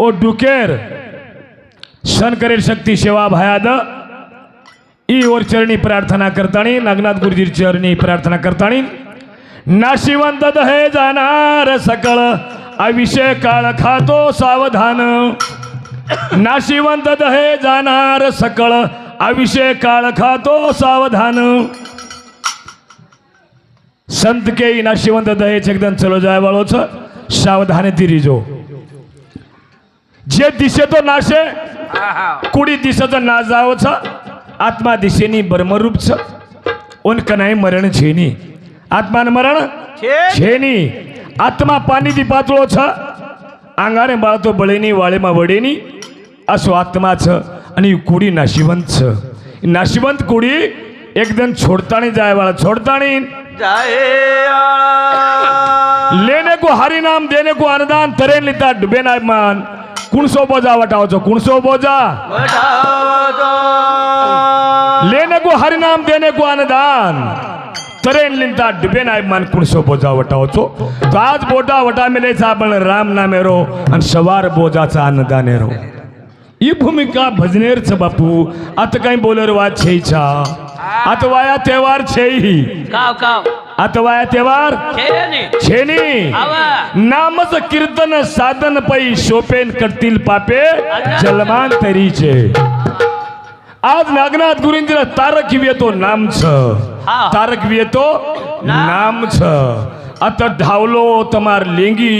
ओ डुकेर सण करेल शक्ती सेवा भयाद ई वर चरणी प्रार्थना करताणी नागनाथ गुरुजी चरणी प्रार्थना करताणी नाशिवंत दहे जाणार सकळ अविषय काळ खातो सावधान. नाशिवंत दहे जाणार सकळ अविषय काळ खातो सावधान. संत के नाशिवंत दहे एकदम चलो जाय वाळोच सावधाने तिरीजो जे दिशेतो नाशे कुडी दिशेचं ना जावच आत्मा दिशेनी बर्मरूप छ ओन कनाय मरण छेनी आत्मान मरण छेनी आत्मा पाणी दी पातळो छ अंगारे बाळतो बळेनी वाळेमा वडेनी असो आत्मा छ आणि कुडी नाशिवंत छ नाशिवंत कुडी एकदम छोडताणी जाय वाळा छोडताणी. लेने को हरि नाम देने को अनुदान तरेन लिता डुबे कुणसो बोजा वटावचो कुणसो बोजा? लेने को हरि नाम देने को अनुदान तरेन लिंता डुबे नाय मान कुणसो बोजा वटावचो. तो आज बोटा वटा मिलेचा आपण राम नामेरो आणि सवार बोजाचा अन्नदानेरो ही भूमिका भजनेरच बापू आता काही बोलर वाद छेईचा आता वाया तेवार छेई काव काव. आता वाया तेवार छेनी. नामच कीर्तन साधन पै शोपेन करतील पापे. जलमांतरीचे आज नागनाथ गुरुंजीला तारक येतो नामच. तारक येतो नामच. आता धावलो तमार लेंगी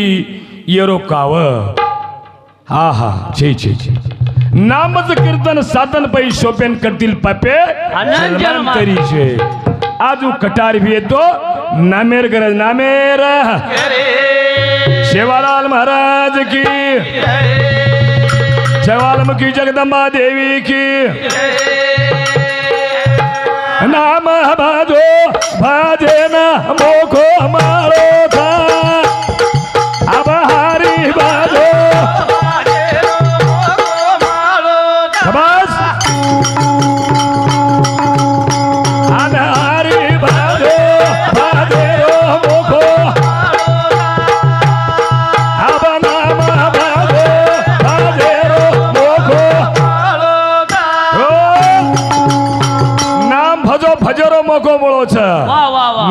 येरो काव. हा हा. छे छे छे. नामच कीर्तन साधन पै शोपेन करतील पापे. अनंत जलमांतरीचे आजू कटार येतो नामेर गरज नामेर। शेवालाल महाराज की। शेवालमुखी जगदंबा देवी की। नाम भाजो भाजे ना मोखो मारो था।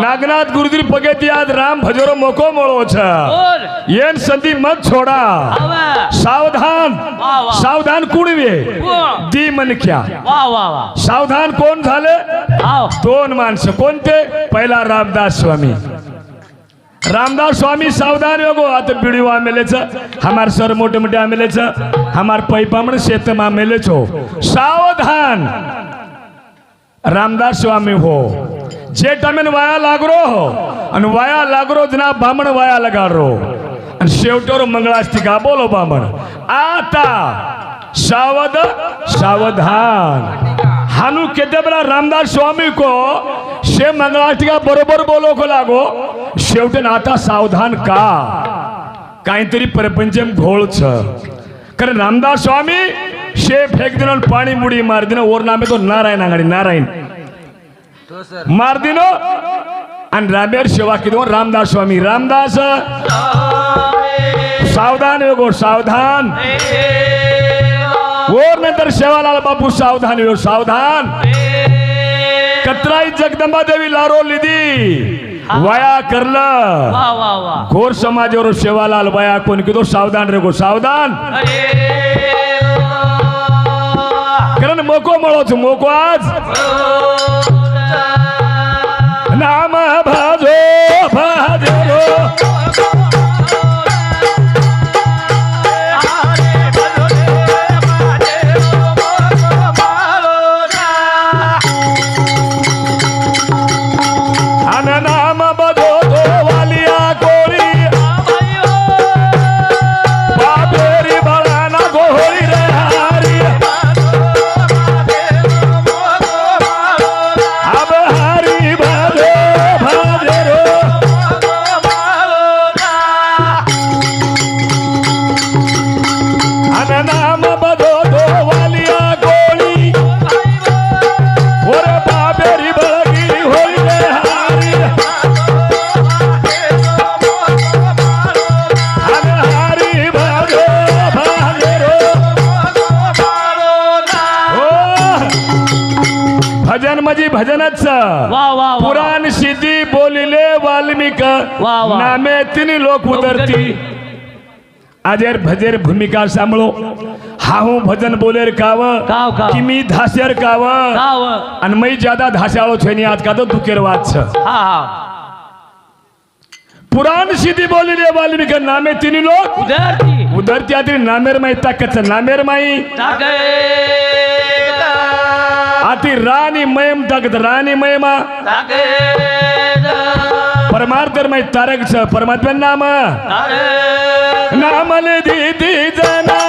નાગનાથ ગુરુજી પગેથી યાદ રામ ભજરો મોકો મળો છે बोल એન સંધિ મત છોડા आवा सावधान वा वा सावधान कुणवे कोण? दी मनख्या वा वा वा सावधान कोण झाले आव दोन माणसं कोणते पहिला रामदास स्वामी रामदास स्वामी सावधान योगो आता बिडीव आमेलेच हमार सर मोठे मोठे आमेलेच हमार पैपामण शेतम आमेलेच हो रामदास स्वामी हो। जे टामेन वाया लागरो हो आणि वाया लागरो जना ब्राह्मण वाया लगारो। आणि शेवटवर मंगळाष्टिका बोलो बामण। आता सावध सावधान। हानू केते बरा रामदास स्वामी को शे मंगळाष्टिका बरोबर बोलो को लागो। शेवटे आता सावधान का? काहीतरी प्रपंचम घोळ छ कारण रामदास स्वामी शे फेक दिन पाणी मुडी मार दिन ओर नामे तो नारायण आंगडी नारायण. मार दिनो आणि रामेर सेवा किदो रामदास स्वामी. रामदास सावधान वेगो सावधान. ओर नंतर सेवालाल बापू सावधान वेगो सावधान. कत्राई जगदंबा देवी लारो लिदी. वया करलं. वा वा वा. घोर समाजावर सेवालाल वया कोण किदो सावधान रे गो सावधान. कारण मोको मळोच मोको आज. नाम भाजो भाजो अन तिनी लोक उतरती આજેર ભજેર ભૂમિકા સાંભળો હા હું ભજન બોલેર કાવ કાવ, કાવ. કિમી ધાસ્યર કાવ કાવ અને મય જ્યાદા ધાસ્યાળો છે ની આજ કાતો દુકેર વાત છે હા હા પુરાણ સિદ્ધિ બોલી રે વાલ્મિક નામે તીની લોક ઉધરતી ઉધરતી આતી નામેર માં તાકત છે નામેર માં તાકે આતી રાની મયમ તાકત परमार्थमय तारक परमात्मा नाम. नामल दीदी जना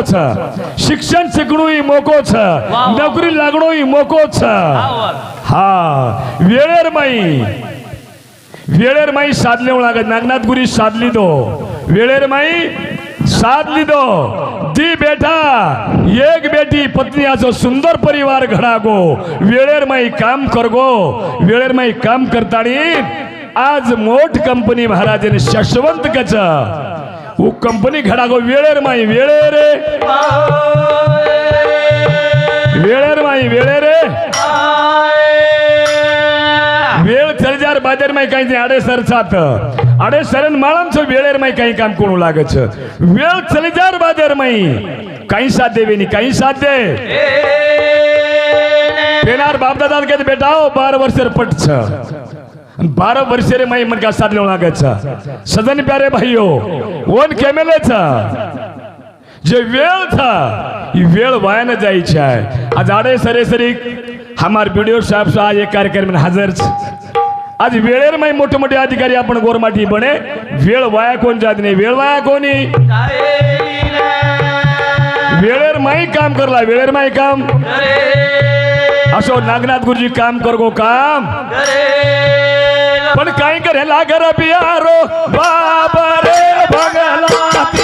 મોકો છે શિક્ષણ શીખણું ઈ મોકો છે વાહ. નોકરી લાગણું ઈ મોકો છે આવર હા વેળેર માઈ વેળેર માઈ સાદ લેવું લાગે નાગનાથ ગુરી સાદ લીધો વેળેર માઈ સાદ લીધો દી બેઠા એક બેટી પત્ની આસો સુંદર પરિવાર ઘડાગો વેળેર માઈ કામ કરગો વેળેર માઈ કામ કરતાણી આજ મોટ કંપની મહારાજને શશવંત કચ हो कंपनी खडा गो वेळेर माई वेळे रे वेळेर माई वेळे रे वेळ चलजार बाजार माई काही अडे सर साथ अडे सरन छो वेळेर माई काही काम कोणू लागच वेळ चलजार बाजार माई काही साध्य वेणी काही साध्य तेनार बाप दादा बेटा बारा वर्ष पट छ बारह वर्ष रे माई मन का साथ लेना गया सदन प्यारे भाई वन कोण था जे वेळ था ही वेळ वाया न जायची आहे. आज आडे सरे सरी हमार बीडीओ साहेब सा आज एक कार्यक्रम हजर आज वेळेर माई मोठे मोठे अधिकारी आपण गोरमाटी बने. वेळ वाया कोण जात नाही वेळ वाया कोणी? वेळेर माई काम करला वेळेर माई काम. असो नागनाथ गुरुजी काम करगो काम. પણ કઈ કરેલા ઘર બિયારો બાબરે ભગલા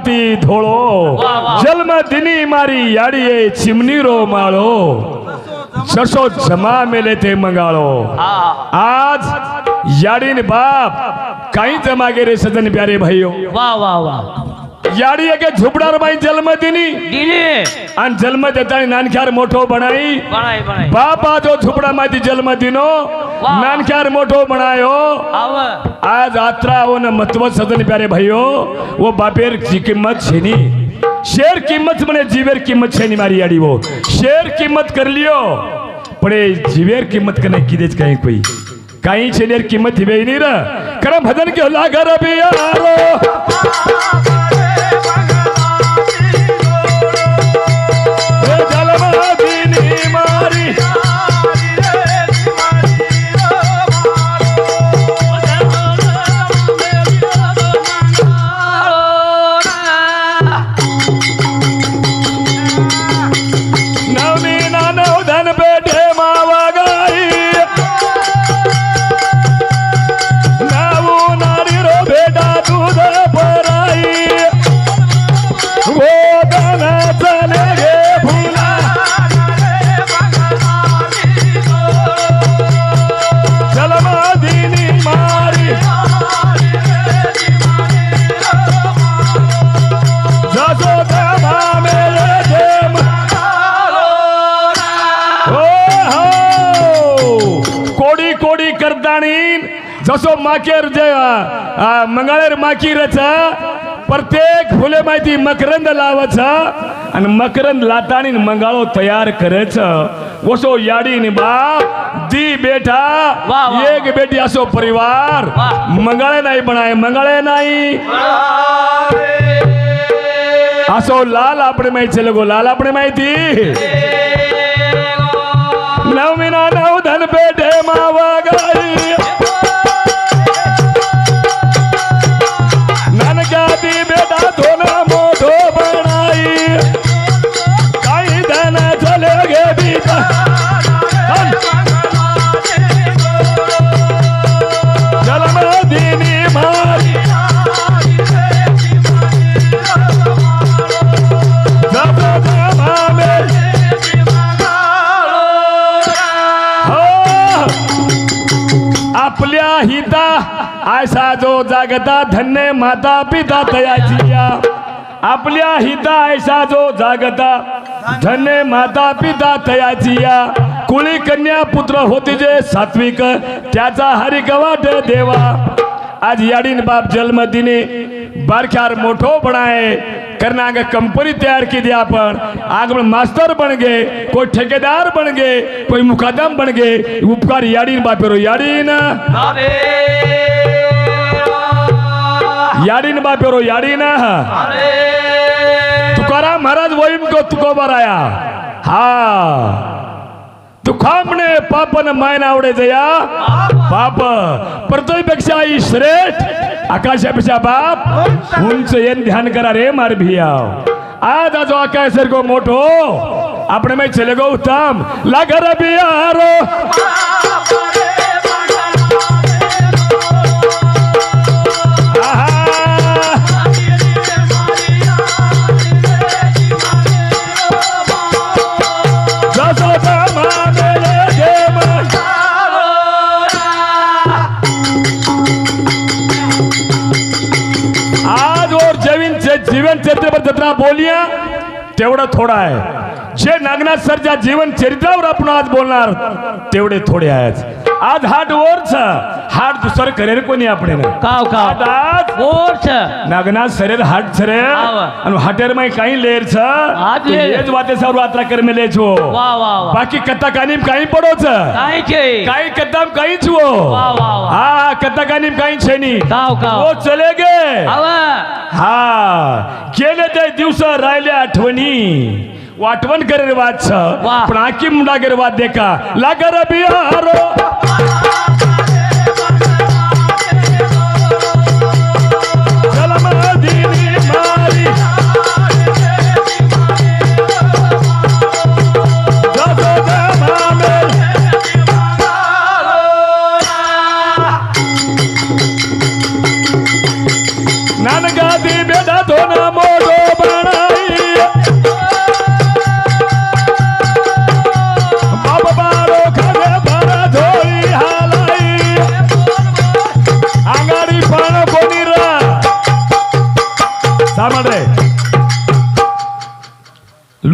બંગલાથી ધોળો વાહ, વાહ. જન્મ દિની મારી યાડીએ ચીમનીરો માળો જશો જમા મેલે તે મંગાળો હા આજ યાડીને બાપ કઈ જમા રે સદન પ્યારે ભાઈઓ વાહ વાહ વાહ याडी एक झुपडार बाई जन्म दिनी. दिने आणि जन्म देतानी नानख्यार मोठो बनाई. बनाय बनाय बापा जो झुपडा माती जन्म दिनो नानख्यार मोठो बनायो. आज आत्रा हो न महत्त्व सदन प्यारे भाईयो वो बापेर की किंमत छेनी. शेर किंमत म्हणे जीवेर किंमत छेनी मारी याडी वो. शेर किंमत कर लियो पडे जीवेर किंमत कने किदेच काही कोई. काही छेनेर किंमत हिबे नी र. करम भजन के लागर बियारो દીની माकेर मंगळेर माकिरच प्रत्येक फुले माहिती मकरंद लावच आणि मकरंद लातानी मंगाळो तयार करच वसो याडीन बाप दी बेटा एक बेटी असो परिवार. मंगळे नाही बनाय मंगळे नाही. असो लाल आपण माहिती लगो लाल आपण माहिती. नवमीना नऊ धन पेठे मावा आपल्या आयसा जो जागता धन्य माता पिता तयाची या. आपल्या हिता ऐसा जो जागता धन्य माता पिता तयाची या. कुळी कन्या पुत्र होती जे सात्विक त्याचा हरिकवाट देवा. आज याडीन बाप जन्मदिनी बारख्यार मोठो आहे. करना आगे कंपनी तैयार की दी आपण. आग में मास्टर बन गए कोई ठेकेदार बन गए कोई मुकादम बन गए उपकार याडीन बापेरो याडीन. याडीन बापेरो याडीन. तुकाराम महाराज वहीम को तुको बराया. हा. तुखामणे पापन मायन आवडे जया. पाप. पृथ्वीपेक्षा ही श्रेष्ठ. आकाशापेक्षा बाप. उंच येन ध्यान करा रे मार भियाव. आज आजो आकाश सरको मोठो. आपण मै चले गो उत्तम. लागर बियारो. चरित्र बोलिया? तेवढं थोडं आहे. जे नागनाथ सरच्या जीवन चरित्रावर आपण आज बोलणार तेवढे थोडे आहेत. आज हा वरच हाट दुसरं करेल कोणी આપણે કાવ आज કાવ आज ઓર છે નાગનાથ શરીર હાટ છરે આવા. અને હાટેર માં કઈ લેર છે હાથ તો લેર. એ જ વાતે સૌ યાત્રા કરી મેલે છો વાહ વાહ વાહ બાકી કથા કાની કઈ પડો છે કાંઈ છે કઈ કથા કઈ છુઓ વાહ વાહ વાહ હા કથા કાની કઈ છે ની કાવ કાવ वो चले गे હવે हा गेले ते दिवस राहिले आठवणी वो आठवण करे वाद छ वाह. पण आकी मुंडा करे वाद देखा लागर बिहारो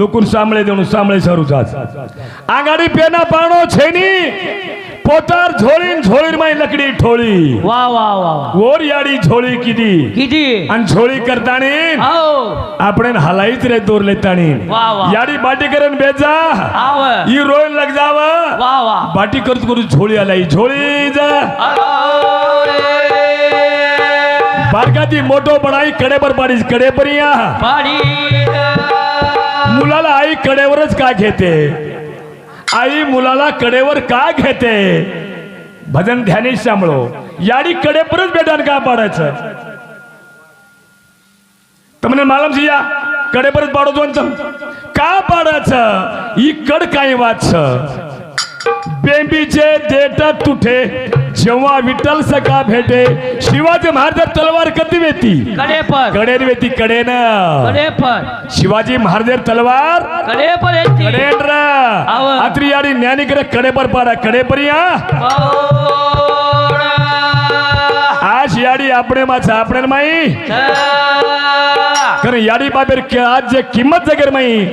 લોકોને સાંભળે દેવાનું સાંભળે સારું જાત આંગાડી પેના પાણો છે ની પોતાર ઝોળીને ઝોળીમાં લકડી ઠોળી વાહ વાહ વાહ વાહ ઓરિયાળી ઝોળી કીધી કીધી અને ઝોળી કરતાની આવો આપણે હલાઈ જ રે દોર લેતાની વાહ, વાહ. યાડી બાટી કરે ને બેજા આવે ઈ રોય લગ જાવ વાહ વાહ બાટી કરત કરું ઝોળી હલાઈ ઝોળી જા બારકાથી મોટો બનાવી કડે પર પાડીશ કડે પર યા પાડી मुलाला आई कडेवरच का घेते? आई मुलाला कडेवर का घेते? भजन ध्यानेशामुळं. याडी कडेपरच बेटान का पाडायचं? तर म्हणे मालमजी या कडेपरच पाडतो का पाडायचं? ही कड काय वाच बेंबीचे देतात तुठे जेव्हा विठ्ठल सका भेटे शिवाजी महाराज तलवार कधी वेती? कडेपर कडेन वेती कडेन. शिवाजी महाराज तलवार? रात्री कडेन र. आत्री आणि ज्ञानीकडे कडेपर पाडा कडेपर या. आज याडी आपणे माझा आपण माई. कारण याडी बाबेर आज जे किंमत जगेर माई.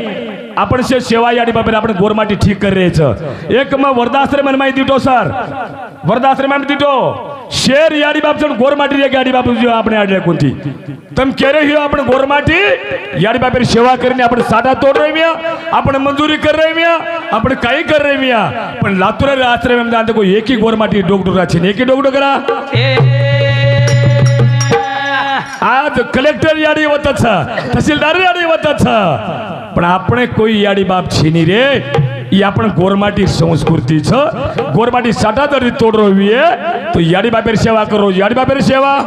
आपण से सेवा या डिपार्टमेंट आपण गोरमाटी ठीक कर रहे छ एक म वरदाश्रम में दिटो सर. वरदाश्रम में दिटो शेर याडी बाप गोरमाटी रे गाडी बाप आपण आडले कोणती? तम केरे हियो आपण गोरमाटी याडी बाप सेवा करणे आपण साडा तोड रे मिया. आपण मंजुरी कर रे मिया. आपण काय कर रे मिया. पण लातूर रे आश्रम में दांत को एकी गोरमाटी डोगडोरा छिन एकी डोगडो करा. आज कलेक्टर याडी वतच तहसीलदार याडी वतच પણ આપણે કોઈ યાડી બાપ છીની રે એ આપણે ગોરમાટી સંસ્કૃતિ છે ગોરમાટી સાટા તરી તોડ રોવીએ તો યાડી બાપેર સેવા કરો યાડી બાપેર સેવા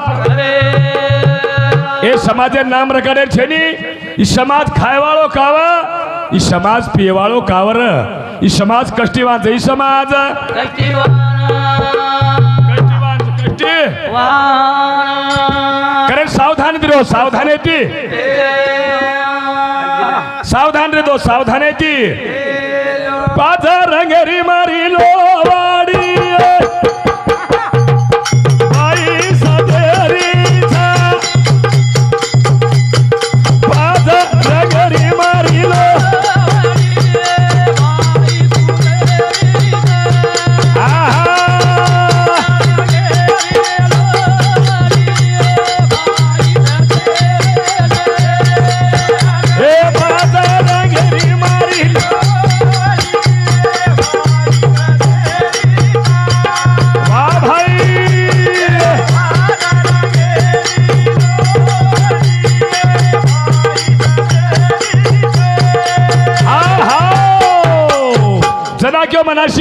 એ સમાજે નામ રખાડે છે ની એ સમાજ ખાયવાળો કાવા એ સમાજ પીવાળો કાવર એ સમાજ કષ્ટીવાન છે એ સમાજ કષ્ટી સાવધાન રહ્યો સાવધાન હતી सावधान रे तो सावधानाची पाजा रंगेरी मारी लोवाडी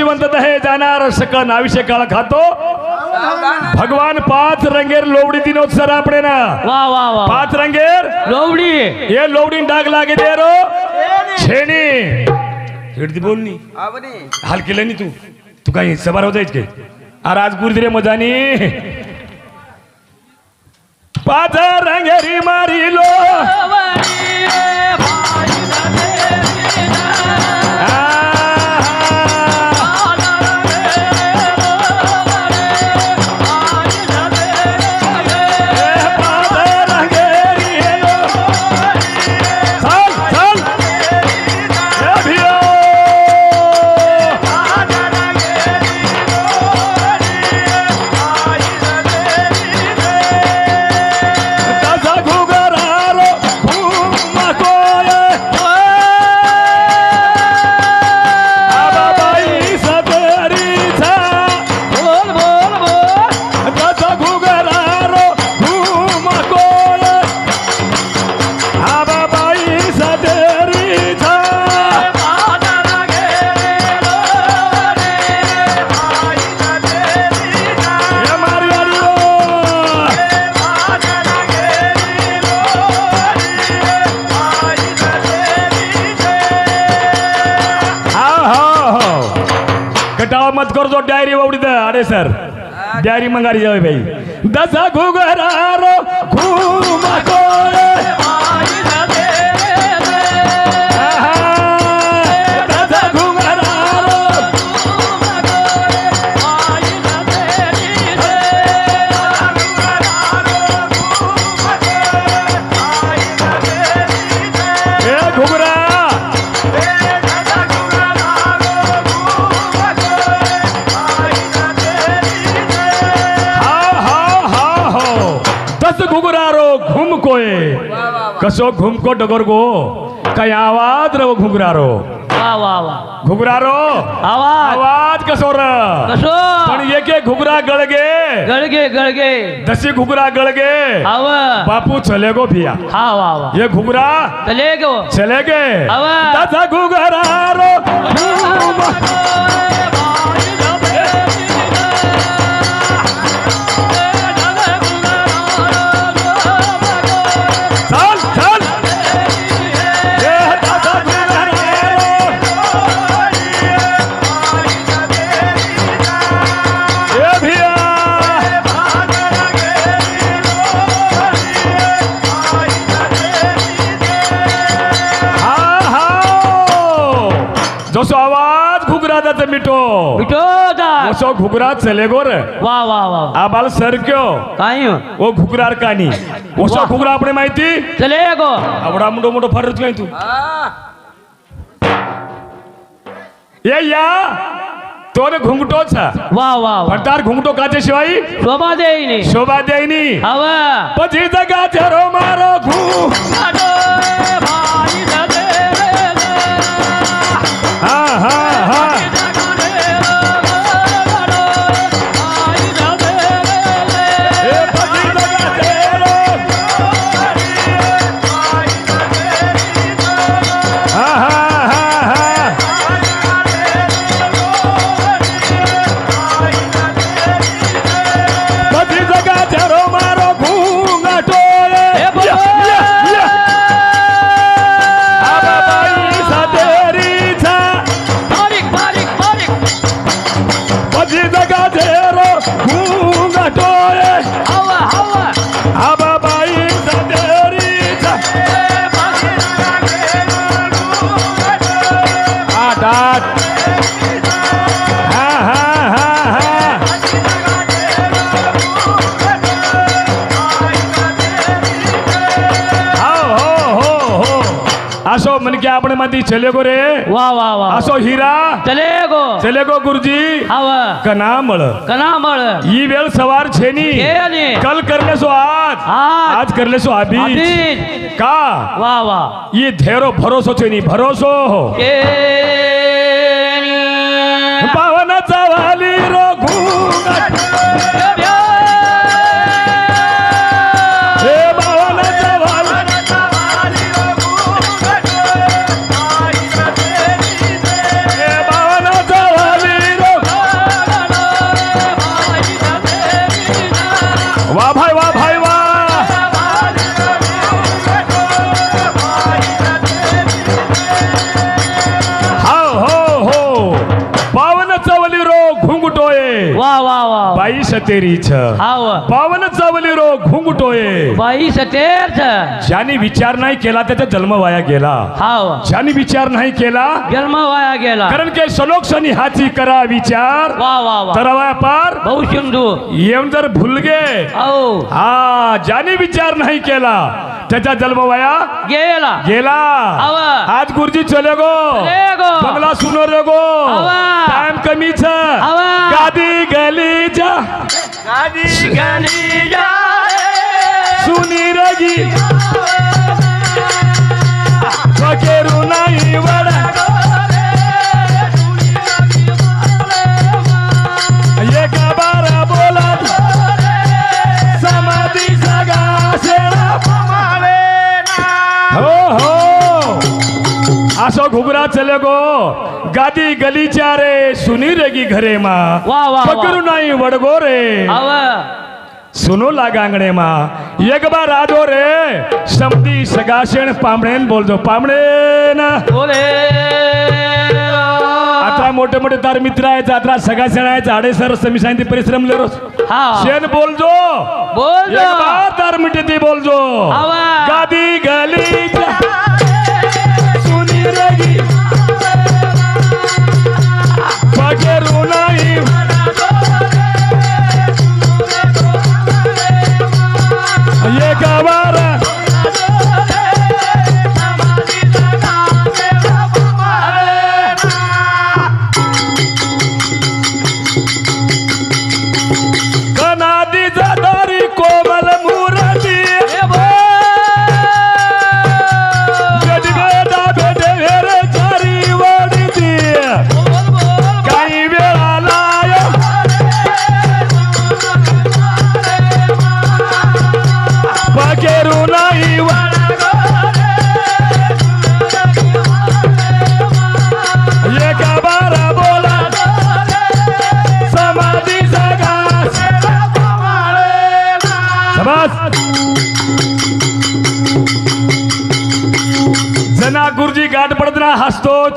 श्रीमंत आहे जाणार सकळ नाविशे काळ खातो. भगवान पाच रंगेर लोवडी सर आपडे ना वा वा वा. पाच रंगेर? लोवडी. हे लोवडी डाग लागे दे रो. छेनी हिडती बोलनी. हाल केलं तू. तू काही सभार होत आहेस काही अरे आज गुरुदिरे मजानी. पाच रंगेरी मारिलो. तयारी मंगारी जावे भाई दसा घुगरारो घुमा कसो घुमको डगर गो? काय आवाज रव घुगरारो? वा वा वा. घुगरारो? आवाज. आवाज कसो र? कसो? पण एक एक घुगरा गळगे. गळगे गळगे. दसी घुगरा गळगे. आव. बापू चले गो भिया. हा वा ये घुगरा चले गो. चले गे. आव. रो घुगरारो. घुगरा चले गोर. वा वा वा बाल सरक्यो काय? हो? ओ घुगरा कानी. ओसा घुगरा आपण माहिती? चले गो. आवडा मुंडो मोठो फरत नाही तू. ये या. तोरे छा वा वा फटदार घुंगटो काचे शिवाय शोभा देईनी. शोभा देईनी. हवा. पजी जगाचे रो मारो घुंगटो આપણે માંથી ચલેગો રે વાહ વાહ વાહ આસો હીરા ચલે ગો ચલેગો ગુરુજી હવે કનામળ કના મળે ઈ વેળ સવાર છે ની કેની? કલ કર લેશો આજ આજ. આજ કર લેશો આબી અભીજ કા વાહ વાહ ઈ ધેરો ભરોસો છે ની ભરોસો કેની? પાવન ચવાલી રો વાહ सतेरीच हाव. पावन चावली रो घुंगटोय. बाई छ. ज्याने विचार नाही केला त्याचा जन्म वाया गेला. हाव. ज्याने विचार नाही केला जन्म वाया गेला. कारण की सलोक्षणी हाची करा विचार. वा वा वा. पार. बहु सिंधू. येऊन जर भुलगे. हा ज्याने विचार नाही केला त्याचा जन्म वाया गेला. गेला. आज गुरुजी चले गो. बंगला सुनो रे गो. टाइम कमीच अव. गादी गलीचा सुनी रगी. वगैरू नाही वडा. असो घुगरा चले गो. गादी गलीच्या रे सुनी रेगी घरे मा. वा, वा. पकरू नाही वडगो रे. सुनो लागांगणे मा. एक बार आजो रे. समधी सगाशेण पामणेन बोलतो पामणेन. बोले. आता मोठे मोठे तार मित्र आहेत आता सगळा आहे झाडे सर समी सांगितले परिश्रम हा. शेण बोलजो. बोल तार मिटे ती बोलजो. गादी गली सुनी रगी पगेरू नाही.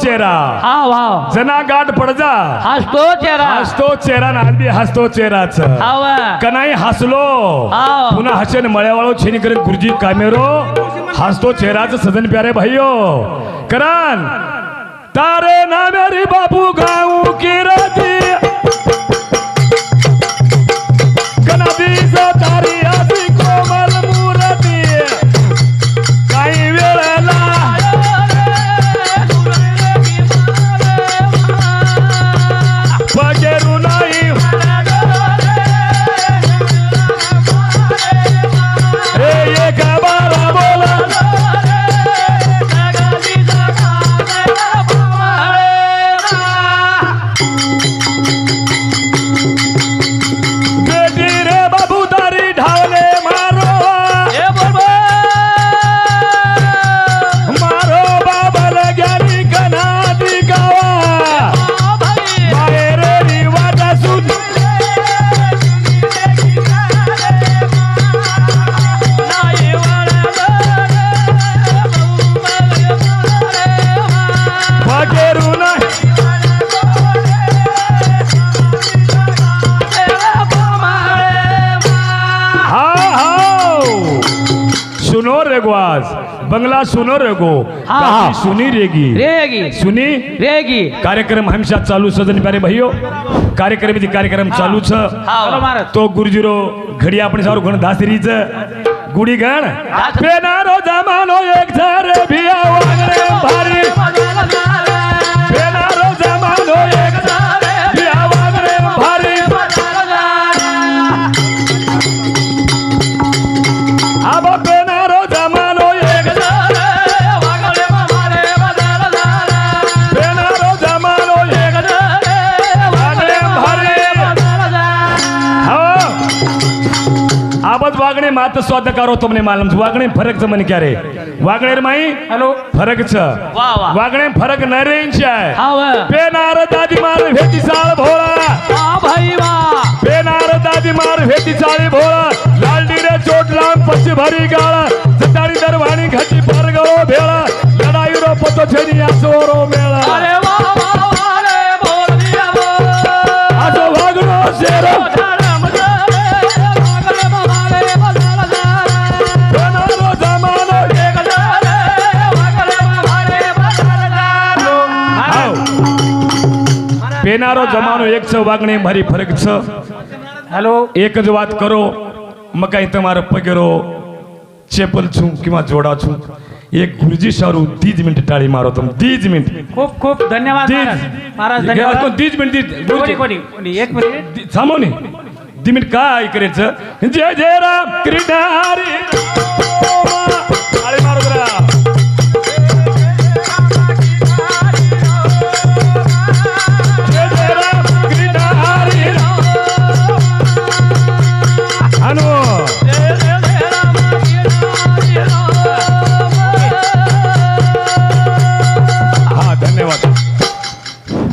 चेहरा। हा वाव जना गाठ पडजा हसतो चेहरा. हसतो चेहरा नांदी हसतो चेहराच. हाव कनाई हसलो? हाव. पुन्हा हसन मळ्यावाळो छेनी करत गुरुजी कामेरो. हसतो चेहराच सजन प्यारे भाईयो. करण तारे ना मेरी बाबू गाऊ की रती सुनो रेगो हाँ. हाँ सुनी रेगी। रेगी. सुनी? रेगी. कार्यक्रम हमेशा चालू सदन प्यारे भाइयों कार्यक्रम जी कार्यक्रम चालू छ तो गुरुजीरो घड़ी आपण सारू घण दासरी छ गुडी गण पेनारो जमानो एक झार भिया वागरे भारी. पेनारो जमानो एक झार स्वाद करो तुमने मालूम वागणे फरक च मन क्या रे वागणे माई हेलो फरक छ वाह वागणे फरक नरेन छ हां दादी मार भेटी चाळ भोळा हां दादी मार भेटी साळ भोळा लालडी रे चोट लाग पछि भरी गाळ जटाडी दरवाणी घाटी पार गळो भेळा लडाई रो पतो छेडी आसोरो मेळा अरे वाह वाह रे बोल दिया बोल आजो वागणो शेरो પેનારો જમાનો એક છે વાગણી મારી ફરક છે હેલો એક જ વાત કરો મકાઈ તમારો પગેરો ચેપલ છું કિંવા જોડા છું એક ગુરુજી સારું ત્રીજ મિનિટ ટાળી મારો તમે ત્રીજ મિનિટ ખૂબ ખૂબ ધન્યવાદ મહારાજ ધન્યવાદ ત્રીજ મિનિટ કોની કોની એક મિનિટ સામો ની દી મિનિટ કાય કરે છે જય જય રામ કૃષ્ણ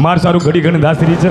માર સારું ઘડી ઘણી દાસરી છે.